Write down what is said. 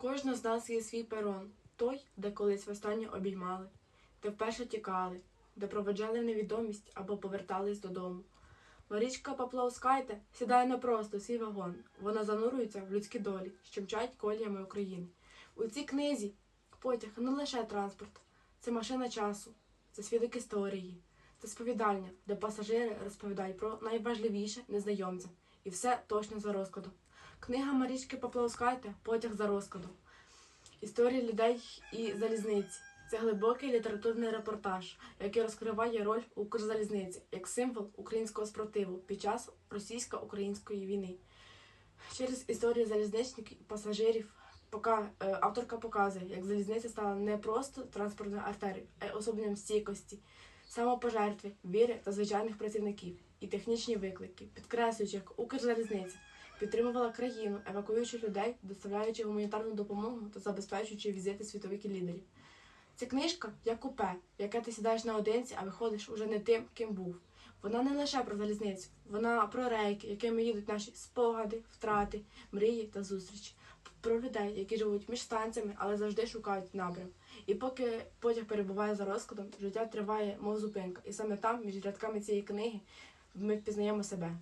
кожного з нас є свій перон, той, де колись востаннє обіймали, де вперше тікали, де проведжали невідомість або повертались додому. Марічка Поплавскайте сідає не просто свій вагон. Вона занурюється в людські долі, що мчать коліями України. У цій книзі потяг не лише транспорт, це машина часу, це свідок історії, це сповідальня, де пасажири розповідають про найважливіше незнайомцям. І все точно за розкладом. Книга Марічки Поплавскайте Потяг за розкладом. Історія людей і залізниці. Це глибокий літературний репортаж, який розкриває роль Укрзалізниці як символ українського спротиву під час російсько-української війни. Через історію залізничників і пасажирів пока, е, авторка показує, як залізниця стала не просто транспортною артерією, а й особенням стійкості, самопожертви, віри та звичайних працівників і технічні виклики, підкреслюючи, як Укрзалізниця підтримувала країну, евакуюючи людей, доставляючи гуманітарну допомогу та забезпечуючи візити світових лідерів. Ця книжка як купе, яке ти сідаєш наодинці, а виходиш уже не тим, ким був. Вона не лише про залізницю, вона про рейки, якими їдуть наші спогади, втрати, мрії та зустрічі. Про людей, які живуть між станціями, але завжди шукають напрям. І поки потяг перебуває за розкладом, життя триває, мов зупинка. І саме там, між рядками цієї книги, ми впізнаємо себе.